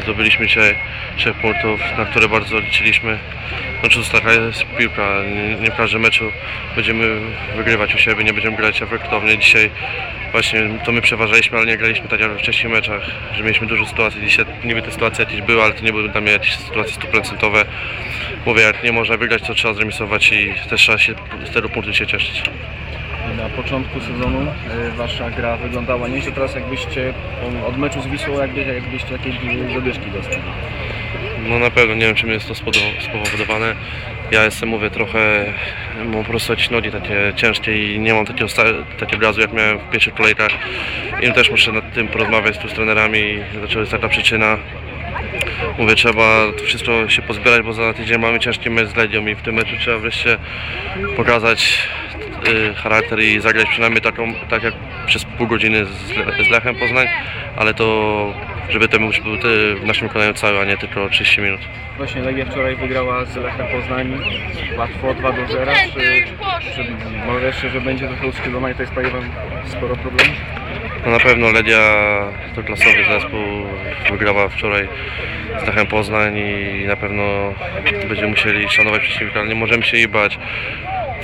zdobyliśmy dzisiaj 3 punktów, na które bardzo liczyliśmy. Cóż, taka jest piłka. Nie w każdym meczu będziemy wygrywać u siebie, nie będziemy grać efektownie. Dzisiaj właśnie to my przeważaliśmy, ale nie graliśmy tak jak we wcześniejszych meczach, że mieliśmy dużo sytuacji. Dzisiaj niby te sytuacje jakieś były, ale to nie były dla mnie jakieś sytuacje stuprocentowe. Mówię, jak nie można wygrać, to trzeba zremisować i też trzeba się z tego punktu się cieszyć. Na początku sezonu y, wasza gra wyglądała nieźle, teraz jakbyście od meczu z Wisłą jakby, jakbyście jakieś zadyszki dostali. No na pewno, nie wiem czym jest to spowodowane. Ja jestem, mówię, trochę, mam po prostu nogi takie ciężkie i nie mam takiego, takiego gazu jak miałem w pierwszych kolejkach. I też muszę nad tym porozmawiać tu z trenerami, dlaczego jest taka przyczyna. Mówię, trzeba to wszystko się pozbierać, bo za tydzień mamy ciężki mecz z Legią i w tym meczu trzeba wreszcie pokazać charakter i zagrać przynajmniej taką, tak jak przez pół godziny z, z Lechem Poznań, ale to żeby ten mecz był y, w naszym wykonaniu cały, a nie tylko 30 minut. Właśnie Legia wczoraj wygrała z Lechem Poznań łatwo 2 do 0. Czy, czy może jeszcze, że będzie trochę uskrzydlona i to sprawia wam sporo problemów? No na pewno Legia to klasowy zespół, wygrała wczoraj z Lechem Poznań i na pewno będziemy musieli szanować przeciwnika, ale nie możemy się ich bać.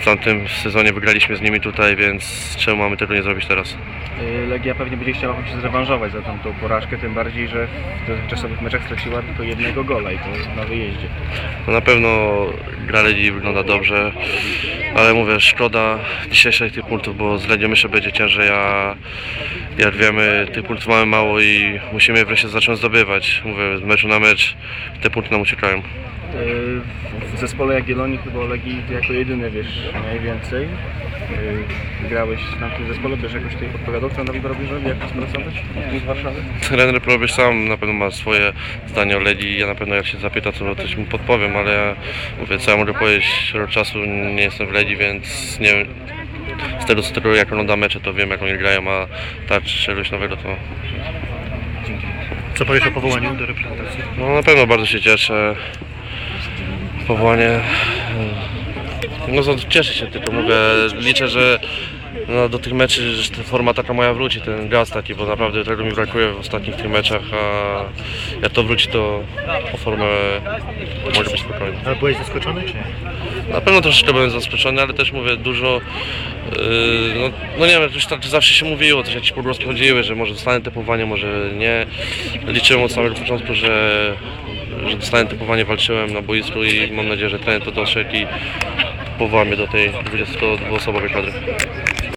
W tamtym sezonie wygraliśmy z nimi tutaj, więc czemu mamy tego nie zrobić teraz? Y, Legia pewnie będzie chciała się zrewanżować za tamtą porażkę, tym bardziej, że w dotychczasowych meczach straciła tylko jednego gola i to na wyjeździe. No na pewno gra Legii wygląda dobrze, ale mówię, szkoda dzisiejszych tych punktów, bo z jeszcze będzie ciężej, a jak wiemy, tych punktów mamy mało i musimy wreszcie zacząć zdobywać. Mówię, z meczu na mecz te punkty nam uciekają. Y, W zespole Jagiellonii chyba o Legii ty jako jedyny wiesz najwięcej. Y, Grałeś na tym zespole, też jakoś tutaj odpowiadał trenerowi Barabierzowi, jak to spracować z Warszawy? Trener Probierz sam na pewno ma swoje zdanie o Legii. Ja na pewno jak się zapyta, to coś mu podpowiem, ale ja mówię, co ja mogę powiedzieć, rok czasu nie jestem w Legii, więc nie wiem. Z tego, z tego jak oglądam mecze, to wiem jak oni grają, a tak czegoś nowego to Co powiesz o powołaniu do reprezentacji? no, na pewno bardzo się cieszę. Powołanie. No cieszę się tylko mówię, liczę, że no, do tych meczy, że ta forma taka moja wróci, ten gaz taki, bo naprawdę tego mi brakuje w ostatnich tych meczach, a jak to wróci, to o formę mogę być spokojny. Ale byłeś zaskoczony czy nie? Na pewno troszeczkę byłem zaskoczony, ale też mówię dużo, yy, no, no nie wiem, już tak zawsze się mówiło, też jakieś pogłoski chodziły, że może dostanę typowanie, może nie. Liczyłem od samego początku, że, że dostanę typowanie, walczyłem na boisku i mam nadzieję, że trener to dostrzegł i powoła mnie do tej 22-osobowej kadry.